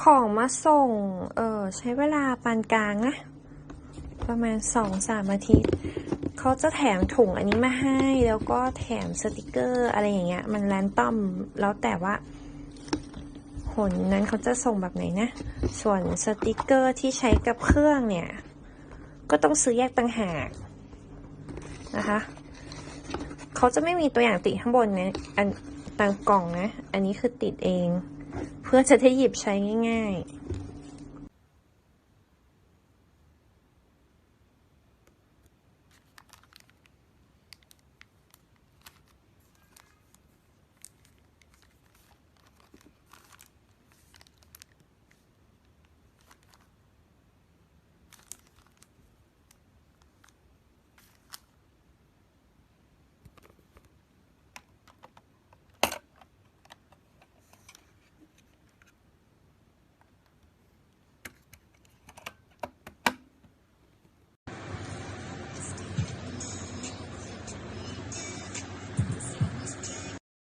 ของมาส่ง เออ ใช้เวลาปานกลางนะ ประมาณสองสามอาทิตย์ เขาจะแถมถุงอันนี้มาให้ แล้วก็แถมสติกเกอร์อะไรอย่างเงี้ย มันแรนตอม แล้วแต่ว่าหนนั้นเขาจะส่งแบบไหนนะ ส่วนสติกเกอร์ที่ใช้กับเครื่องเนี่ย ก็ต้องซื้อแยกต่างหากนะคะ เขาจะไม่มีตัวอย่างติดข้างบนนะ อันต่างกล่องนะ อันนี้คือติดเอง พื่อจะได้หยิบใช้ง่าย ๆ